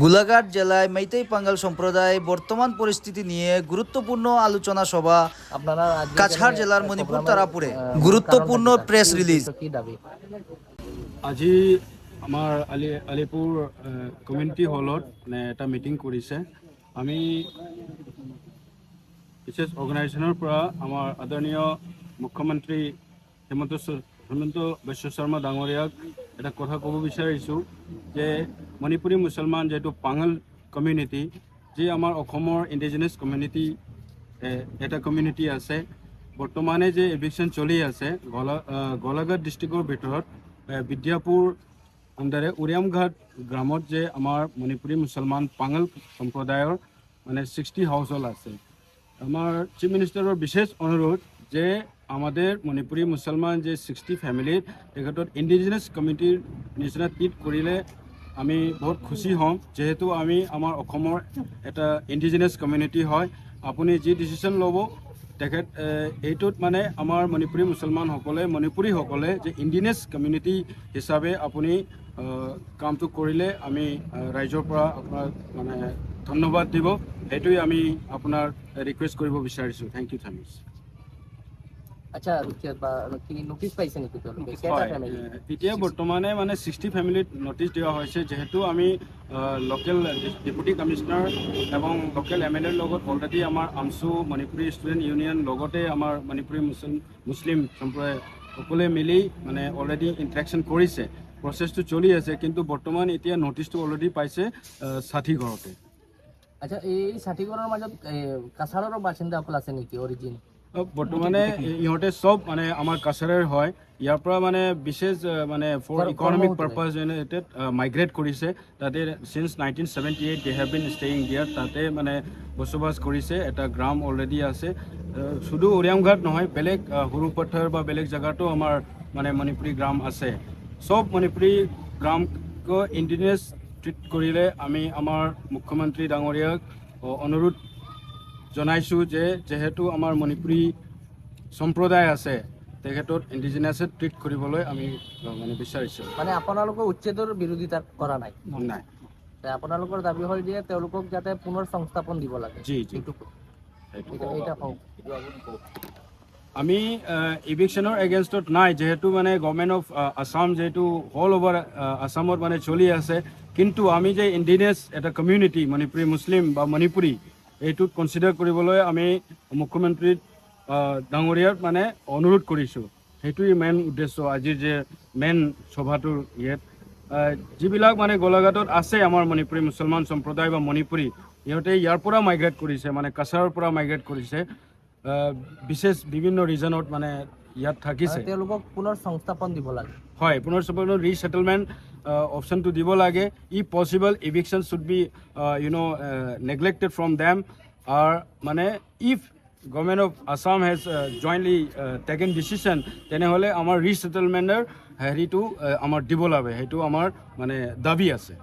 গোলাঘাট জেলায় মেইতেই পাঙ্গাল সম্প্রদায় বর্তমান পরিস্থিতি নিয়ে গুরুত্বপূর্ণ আলোচনা সভা আপনারা কাছাড় জেলার মণিপুর তারাপুরে। গুরুত্বপূর্ণ প্রেস রিলিজ। আজি আমাৰ আলি আলিপুৰ কমিউনিটি হলত মানে এটা মিটিং কৰিছে। আমি বিশেষ অৰ্গেনাইজেশ্যনৰ পৰা আমাৰ আদৰণীয় মুখ্যমন্ত্ৰী হেমন্ত হেমন্ত বিশ্ব শৰ্মা ডাঙৰীয়াক এটা কথা ক'ব বিচাৰিছোঁ যে মণিপুৰী মুছলমান যিহেতু পাঙাল কমিউনিটি যি আমাৰ অসমৰ ইণ্ডিজিনাছ কমিউনিটি এটা কমিউনিটি আছে। বৰ্তমানে যে এভিকশ্যন চলি আছে, গলা গোলাঘাট ডিষ্ট্ৰিক্টৰ ভিতৰত বিদ্যাপুৰ আণ্ডাৰে উৰিয়ামঘাট গ্ৰামত যে আমাৰ মণিপুৰী মুছলমান পাঙাল সম্প্ৰদায়ৰ মানে ছিক্সটি হাউচ হোল্ড আছে। আমার চিফ মিনিস্টারের বিশেষ অনুরোধ যে আমাদের মণিপুরী মুসলমান যে সিক্সটি ফ্যামিলির তেখেতত ইণ্ডিজিনাছ কমিটিৰ নিচিনা ট্ৰিট কৰিলে আমি বহুত খুচি হ'ম যিহেতু আমি আমাৰ অসমৰ এটা ইণ্ডিজিনাছ কমিউনিটি হয়। আপুনি যি ডিচিশ্যন ল'ব, তেখেত এইটোত মানে আমাৰ মণিপুৰী মুছলমানসকলে, মণিপুৰীসকলে যে ইণ্ডিয়াছ কমিউনিটি হিচাপে আপুনি কামটো কৰিলে আমি ৰাইজৰ পৰা আপোনাক মানে ধন্যবাদ দিব। সেইটোৱে আমি আপোনাৰ ৰিকুৱেষ্ট কৰিব বিচাৰিছোঁ। থেংক ইউ থামিছ আচ্ছা কি নোটিচ পাইছে নেকি এতিয়া বৰ্তমানে মানে ছিক্সটি ফেমিলিত ন'টিচ দিয়া হৈছে। যিহেতু আমি লোকেল ডেপুটি কমিশ্যনাৰ এবং লোকেল এম এল এৰ লগত অলৰেডি আমাৰ আমচু মণিপুৰী ষ্টুডেণ্ট ইউনিয়ন লগতে আমাৰ মণিপুৰী মুছলিম মুছলিম সম্প্ৰদায় সকলোৱে মিলি মানে অলৰেডি ইণ্টাৰেকশ্যন কৰিছে। প্ৰচেছটো চলি আছে কিন্তু বৰ্তমান এতিয়া ন'টিচটো অলৰেডি পাইছে ষাঠি ঘৰতে। আচ্ছা এই ষাঠিঘৰৰ মাজত এ, কাছাৰৰ বাসিন্দাসকল আছে নেকি অৰিজিন বৰ্তমানে ইহঁতে চব মানে আমাৰ কাছাৰৰ হয়। ইয়াৰ পৰা মানে বিশেষ আহ, মানে ফৰ কৰ্ম- ইকনমিক কৰ্মসূত্ৰে। পাৰ্পাজ ৰিলেটেড মাইগ্ৰেট কৰিছে। তাতে since nineteen seventy eight they have been staying there তাতে মানে বসবাস কৰিছে। এটা গ্ৰাম অলৰেডি আছে। আহ, শুধু উৰিয়ামঘাট নহয় বেলেগ আহ, সৰুপথাৰ বা বেলেগ জেগাতো আমাৰ মানে মণিপুৰী গ্ৰাম আছে। চব মণিপুৰী গ্ৰামক ইণ্ডিজিনাছ ট্ৰিট কৰিলে আমি আমাৰ মুখ্যমন্ত্ৰী ডাঙৰীয়াক অ, অনুৰোধ জনাইছোঁ যে যিহেতু আমাৰ মণিপুৰী সম্প্ৰদায় আছে তেখেতত ইণ্ডিজিনাছে ট্ৰিট কৰিবলৈ আমি মানে বিচাৰিছোঁ। মানে আপোনালোকৰ উচ্ছেদৰ বিৰোধিতা কৰা নাই? নাই। আপোনালোকৰ দাবি হ'ল যে তেওঁলোকক যাতে পুনৰ সংস্থাপন দিব লাগে। জি জি। আমি ইভিকশ্যনৰ এগেইনষ্টত নাই যিহেতু মানে গভৰ্ণমেণ্ট অফ আছাম যিহেতু অল অভাৰ আছামত মানে চলি আছে। কিন্তু আমি যে ইণ্ডিয়াছ এটা কমিউনিটি মণিপুৰী মুছলিম বা মণিপুৰী এইটোত কনচিডাৰ কৰিবলৈ আমি মুখ্যমন্ত্ৰী ডাঙৰীয়াক মানে অনুৰোধ কৰিছোঁ। সেইটোৱেই মেইন উদ্দেশ্য। আজিৰ যে মেইন সভাটোৰ ইয়াত যিবিলাক মানে গোলাঘাটত আছে আমাৰ মণিপুৰী মুছলমান সম্প্ৰদায় বা মণিপুৰী, সিহঁতে ইয়াৰ পৰা মাইগ্ৰেট কৰিছে মানে কাছাৰৰ পৰা মাইগ্ৰেট কৰিছে। বিশেষ বিভিন্ন ৰিজনত মানে ইয়াত থাকিছে। তেওঁলোকক পুনৰ সংস্থাপন দিব লাগে। হয় পুনৰ চবৰণৰ ৰিছেটেলমেণ্ট অপশ্যনটো দিব লাগে। ই possible eviction should be you know' neglected from them আৰ মানে if government of Assam has jointly taken decision তেনেহ'লে আমাৰ ৰিছেটেলমেণ্টৰ হেৰিটো আমাৰ দিব লাগে। সেইটো আমাৰ মানে দাবি আছে।